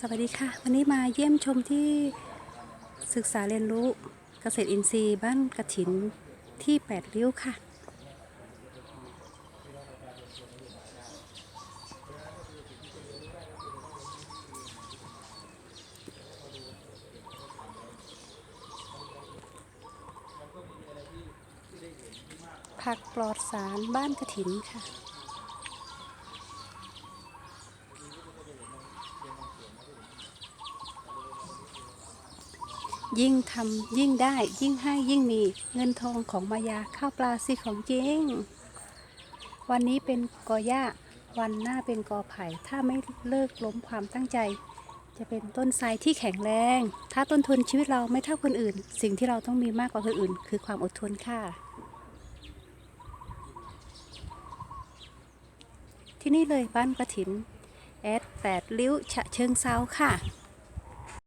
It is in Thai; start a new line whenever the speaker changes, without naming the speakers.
สวัสดีค่ะ วันนี้มาเยี่ยมชมที่ศึกษาเรียนรู้เกษตรอินทรีย์บ้านกระถินที่ 8 ริ้วค่ะ ผักปลอดสารบ้านกระถินค่ะ ยิ่งทำยิ่งได้ ยิ่งให้ยิ่งมีเงินทองของมายาข้าวปลาสิของจริง วันนี้เป็นกอหญ้าวันหน้าเป็นกอไผ่ ถ้าไม่เลิกล้มความตั้งใจ จะเป็นต้นไทรที่แข็งแรง ถ้าต้นทุนชีวิตเราไม่เท่าคนอื่น สิ่งที่เราต้องมีมากกว่าคนอื่น คือความอดทนค่ะ ที่นี่เลยบ้านกระถินแอดแปดริ้วฉะเชิงเซาค่ะ